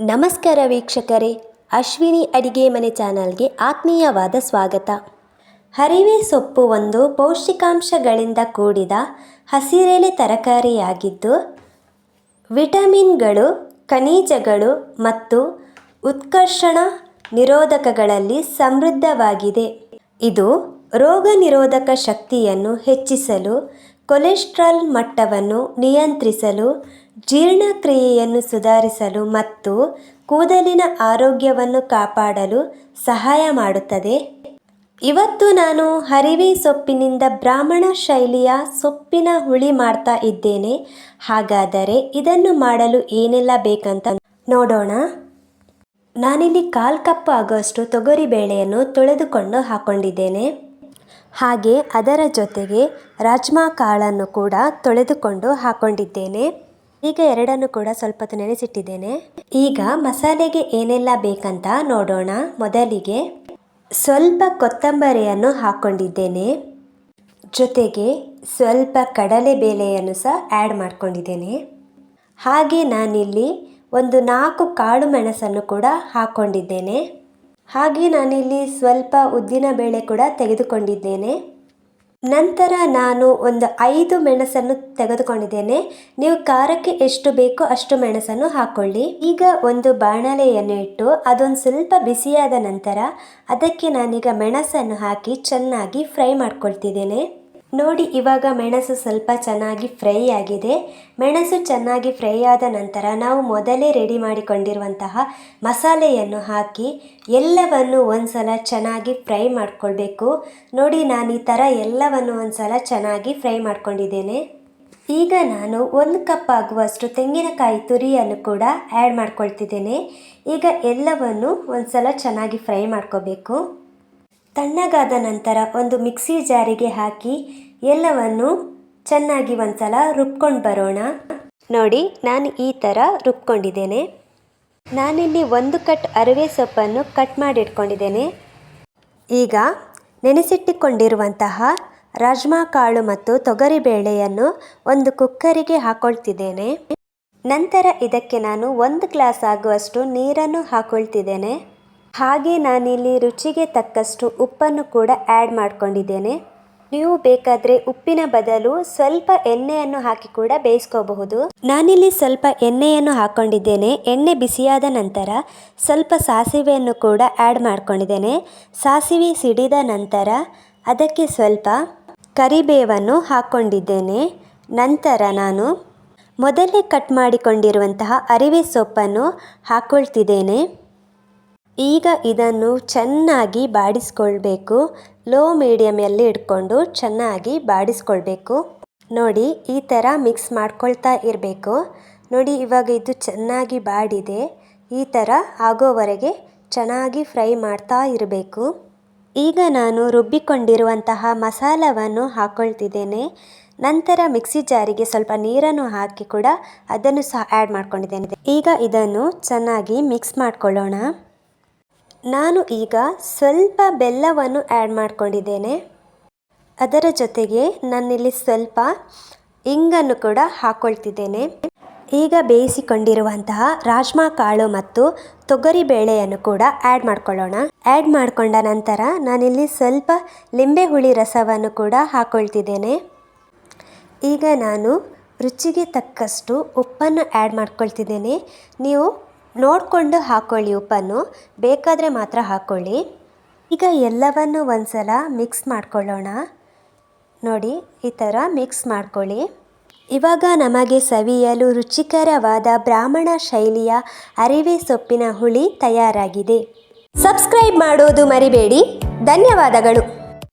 ನಮಸ್ಕಾರ ವೀಕ್ಷಕರೇ, ಅಶ್ವಿನಿ ಅಡಿಗೆ ಮನೆ ಚಾನಲ್ಗೆ ಆತ್ಮೀಯವಾದ ಸ್ವಾಗತ. ಹರಿವೆ ಸೊಪ್ಪು ಒಂದು ಪೌಷ್ಟಿಕಾಂಶಗಳಿಂದ ಕೂಡಿದ ಹಸಿರೆಲೆ ತರಕಾರಿಯಾಗಿದ್ದು, ವಿಟಮಿನ್ಗಳು, ಖನಿಜಗಳು ಮತ್ತು ಉತ್ಕರ್ಷಣ ನಿರೋಧಕಗಳಲ್ಲಿ ಸಮೃದ್ಧವಾಗಿದೆ. ಇದು ರೋಗ ನಿರೋಧಕ ಶಕ್ತಿಯನ್ನು ಹೆಚ್ಚಿಸಲು, ಕೊಲೆಸ್ಟ್ರಾಲ್ ಮಟ್ಟವನ್ನು ನಿಯಂತ್ರಿಸಲು ಜೀರ್ಣಕ್ರಿಯೆಯನ್ನು ಸುಧಾರಿಸಲು ಮತ್ತು ಕೂದಲಿನ ಆರೋಗ್ಯವನ್ನು ಕಾಪಾಡಲು ಸಹಾಯ ಮಾಡುತ್ತದೆ. ಇವತ್ತು ನಾನು ಹರಿವೆ ಸೊಪ್ಪಿನಿಂದ ಬ್ರಾಹ್ಮಣ ಶೈಲಿಯ ಸೊಪ್ಪಿನ ಹುಳಿ ಮಾಡ್ತಾ ಇದ್ದೇನೆ. ಹಾಗಾದರೆ ಇದನ್ನು ಮಾಡಲು ಏನೆಲ್ಲ ಬೇಕಂತ ನೋಡೋಣ. ನಾನಿಲ್ಲಿ ಕಾಲು ಕಪ್ ಆಗುವಷ್ಟು ತೊಗರಿ ಬೇಳೆಯನ್ನು ತೊಳೆದುಕೊಂಡು ಹಾಕೊಂಡಿದ್ದೇನೆ. ಹಾಗೆ ಅದರ ಜೊತೆಗೆ ರಾಜ್ಮಾ ಕಾಳನ್ನು ಕೂಡ ತೊಳೆದುಕೊಂಡು ಹಾಕ್ಕೊಂಡಿದ್ದೇನೆ ಈಗ ಎರಡನ್ನು ಕೂಡ ಸ್ವಲ್ಪ ಹೊತ್ತು ನೆನೆಸಿಟ್ಟಿದ್ದೇನೆ. ಈಗ ಮಸಾಲೆಗೆ ಏನೆಲ್ಲ ಬೇಕಂತ ನೋಡೋಣ. ಮೊದಲಿಗೆ ಸ್ವಲ್ಪ ಕೊತ್ತಂಬರಿಯನ್ನು ಹಾಕ್ಕೊಂಡಿದ್ದೇನೆ. ಜೊತೆಗೆ ಸ್ವಲ್ಪ ಕಡಲೆ ಬೇಳೆಯನ್ನು ಸಹ ಆ್ಯಡ್ ಮಾಡ್ಕೊಂಡಿದ್ದೇನೆ. ಹಾಗೆ ನಾನಿಲ್ಲಿ ಒಂದು ನಾಲ್ಕು ಕಾಳು ಮೆಣಸನ್ನು ಕೂಡ ಹಾಕ್ಕೊಂಡಿದ್ದೇನೆ. ಹಾಗೆ ನಾನಿಲ್ಲಿ ಸ್ವಲ್ಪ ಉದ್ದಿನ ಬೇಳೆ ಕೂಡ ತೆಗೆದುಕೊಂಡಿದ್ದೇನೆ. ನಂತರ ನಾನು ಒಂದು ಐದು ಮೆಣಸನ್ನು ತೆಗೆದುಕೊಂಡಿದ್ದೇನೆ. ನೀವು ಖಾರಕ್ಕೆ ಎಷ್ಟು ಬೇಕೋ ಅಷ್ಟು ಮೆಣಸನ್ನು ಹಾಕ್ಕೊಳ್ಳಿ ಈಗ ಒಂದು ಬಾಣಲೆಯನ್ನು ಇಟ್ಟು ಅದೊಂದು ಸ್ವಲ್ಪ ಬಿಸಿಯಾದ ನಂತರ ಅದಕ್ಕೆ ನಾನೀಗ ಮೆಣಸನ್ನು ಹಾಕಿ ಚೆನ್ನಾಗಿ ಫ್ರೈ ಮಾಡ್ಕೊಳ್ತಿದ್ದೇನೆ. ನೋಡಿ, ಇವಾಗ ಮೆಣಸು ಸ್ವಲ್ಪ ಚೆನ್ನಾಗಿ ಫ್ರೈ ಆಗಿದೆ. ಮೆಣಸು ಚೆನ್ನಾಗಿ ಫ್ರೈ ಆದ ನಂತರ ನಾವು ಮೊದಲೇ ರೆಡಿ ಮಾಡಿಕೊಂಡಿರುವಂತಹ ಮಸಾಲೆಯನ್ನು ಹಾಕಿ ಎಲ್ಲವನ್ನು ಒಂದ್ಸಲ ಚೆನ್ನಾಗಿ ಫ್ರೈ ಮಾಡಿಕೊಳ್ಬೇಕು. ನೋಡಿ, ನಾನು ಈ ಥರ ಎಲ್ಲವನ್ನು ಒಂದ್ಸಲ ಚೆನ್ನಾಗಿ ಫ್ರೈ ಮಾಡ್ಕೊಂಡಿದ್ದೇನೆ. ಈಗ ನಾನು ಒಂದು ಕಪ್ ಆಗುವಷ್ಟು ತೆಂಗಿನಕಾಯಿ ತುರಿಯನ್ನು ಕೂಡ ಆ್ಯಡ್ ಮಾಡ್ಕೊಳ್ತಿದ್ದೇನೆ. ಈಗ ಎಲ್ಲವನ್ನು ಒಂದ್ಸಲ ಚೆನ್ನಾಗಿ ಫ್ರೈ ಮಾಡ್ಕೋಬೇಕು ತಣ್ಣಗಾದ ನಂತರ ಒಂದು ಮಿಕ್ಸಿ ಜಾರಿಗೆ ಹಾಕಿ ಎಲ್ಲವನ್ನು ಚೆನ್ನಾಗಿ ಒಂದ್ಸಲ ರುಬ್ಕೊಂಡು ಬರೋಣ. ನೋಡಿ, ನಾನು ಈ ಥರ ರುಬ್ಕೊಂಡಿದ್ದೇನೆ. ನಾನಿಲ್ಲಿ ಒಂದು ಕಟ್ ಅರಿವೆ ಸೊಪ್ಪನ್ನು ಕಟ್ ಮಾಡಿಟ್ಕೊಂಡಿದ್ದೇನೆ. ಈಗ ನೆನೆಸಿಟ್ಟುಕೊಂಡಿರುವಂತಹ ರಾಜ್ಮಾ ಕಾಳು ಮತ್ತು ತೊಗರಿ ಬೇಳೆಯನ್ನು ಒಂದು ಕುಕ್ಕರಿಗೆ ಹಾಕೊಳ್ತಿದ್ದೇನೆ. ನಂತರ ಇದಕ್ಕೆ ನಾನು ಒಂದು ಗ್ಲಾಸ್ ಆಗುವಷ್ಟು ನೀರನ್ನು ಹಾಕೊಳ್ತಿದ್ದೇನೆ. ಹಾಗೆ ನಾನಿಲ್ಲಿ ರುಚಿಗೆ ತಕ್ಕಷ್ಟು ಉಪ್ಪನ್ನು ಕೂಡ ಆ್ಯಡ್ ಮಾಡ್ಕೊಂಡಿದ್ದೇನೆ. ನೀವು ಬೇಕಾದರೆ ಉಪ್ಪಿನ ಬದಲು ಸ್ವಲ್ಪ ಎಣ್ಣೆಯನ್ನು ಹಾಕಿ ಕೂಡ ಬೇಯಿಸ್ಕೋಬಹುದು. ನಾನಿಲ್ಲಿ ಸ್ವಲ್ಪ ಎಣ್ಣೆಯನ್ನು ಹಾಕ್ಕೊಂಡಿದ್ದೇನೆ ಎಣ್ಣೆ ಬಿಸಿಯಾದ ನಂತರ ಸ್ವಲ್ಪ ಸಾಸಿವೆಯನ್ನು ಕೂಡ ಆ್ಯಡ್ ಮಾಡ್ಕೊಂಡಿದ್ದೇನೆ. ಸಾಸಿವೆ ಸಿಡಿದ ನಂತರ ಅದಕ್ಕೆ ಸ್ವಲ್ಪ ಕರಿಬೇವನ್ನು ಹಾಕ್ಕೊಂಡಿದ್ದೇನೆ ನಂತರ ನಾನು ಮೊದಲೇ ಕಟ್ ಮಾಡಿಕೊಂಡಿರುವಂತಹ ಅರಿವೆ ಸೊಪ್ಪನ್ನು ಹಾಕ್ಕೊಳ್ತಿದ್ದೇನೆ ಈಗ ಇದನ್ನು ಚೆನ್ನಾಗಿ ಬಾಡಿಸ್ಕೊಳ್ಬೇಕು. ಲೋ ಮೀಡಿಯಮಲ್ಲಿ ಇಟ್ಕೊಂಡು ಚೆನ್ನಾಗಿ ಬಾಡಿಸ್ಕೊಳ್ಬೇಕು. ನೋಡಿ, ಈ ಥರ ಮಿಕ್ಸ್ ಮಾಡ್ಕೊಳ್ತಾ ಇರಬೇಕು. ನೋಡಿ, ಇವಾಗ ಇದು ಚೆನ್ನಾಗಿ ಬಾಡಿದೆ. ಈ ಥರ ಆಗೋವರೆಗೆ ಚೆನ್ನಾಗಿ ಫ್ರೈ ಮಾಡ್ತಾ ಇರಬೇಕು. ಈಗ ನಾನು ರುಬ್ಬಿಕೊಂಡಿರುವಂತಹ ಮಸಾಲವನ್ನು ಹಾಕ್ಕೊಳ್ತಿದ್ದೇನೆ ನಂತರ ಮಿಕ್ಸಿ ಜಾರಿಗೆ ಸ್ವಲ್ಪ ನೀರನ್ನು ಹಾಕಿ ಕೂಡ ಅದನ್ನು ಸಹ ಆ್ಯಡ್ ಮಾಡ್ಕೊಂಡಿದ್ದೇನೆ. ಈಗ ಇದನ್ನು ಚೆನ್ನಾಗಿ ಮಿಕ್ಸ್ ಮಾಡ್ಕೊಳ್ಳೋಣ. ನಾನು ಈಗ ಸ್ವಲ್ಪ ಬೆಲ್ಲವನ್ನು ಆ್ಯಡ್ ಮಾಡಿಕೊಂಡಿದ್ದೇನೆ. ಅದರ ಜೊತೆಗೆ ನಾನಿಲ್ಲಿ ಸ್ವಲ್ಪ ಇಂಗನ್ನು ಕೂಡ ಹಾಕ್ಕೊಳ್ತಿದ್ದೇನೆ ಈಗ ಬೇಯಿಸಿಕೊಂಡಿರುವಂತಹ ರಾಜ್ಮಾ ಕಾಳು ಮತ್ತು ತೊಗರಿ ಬೇಳೆಯನ್ನು ಕೂಡ ಆ್ಯಡ್ ಮಾಡ್ಕೊಳ್ಳೋಣ. ಆ್ಯಡ್ ಮಾಡಿಕೊಂಡ ನಂತರ ನಾನಿಲ್ಲಿ ಸ್ವಲ್ಪ ಲಿಂಬೆ ಹುಳಿ ರಸವನ್ನು ಕೂಡ ಹಾಕ್ಕೊಳ್ತಿದ್ದೇನೆ ಈಗ ನಾನು ರುಚಿಗೆ ತಕ್ಕಷ್ಟು ಉಪ್ಪನ್ನು ಆ್ಯಡ್ ಮಾಡ್ಕೊಳ್ತಿದ್ದೇನೆ. ನೀವು ನೋಡಿಕೊಂಡು ಹಾಕ್ಕೊಳ್ಳಿ ಉಪ್ಪನ್ನು. ಬೇಕಾದರೆ ಮಾತ್ರ ಹಾಕ್ಕೊಳ್ಳಿ ಈಗ ಎಲ್ಲವನ್ನು ಒಂದ್ಸಲ ಮಿಕ್ಸ್ ಮಾಡ್ಕೊಳ್ಳೋಣ. ನೋಡಿ, ಈ ಥರ ಮಿಕ್ಸ್ ಮಾಡ್ಕೊಳ್ಳಿ. ಇವಾಗ ನಮಗೆ ಸವಿಯಲು ರುಚಿಕರವಾದ ಬ್ರಾಹ್ಮಣ ಶೈಲಿಯ ಅರಿವೆ ಸೊಪ್ಪಿನ ಹುಳಿ ತಯಾರಾಗಿದೆ. ಸಬ್ಸ್ಕ್ರೈಬ್ ಮಾಡೋದು ಮರಿಬೇಡಿ. ಧನ್ಯವಾದಗಳು.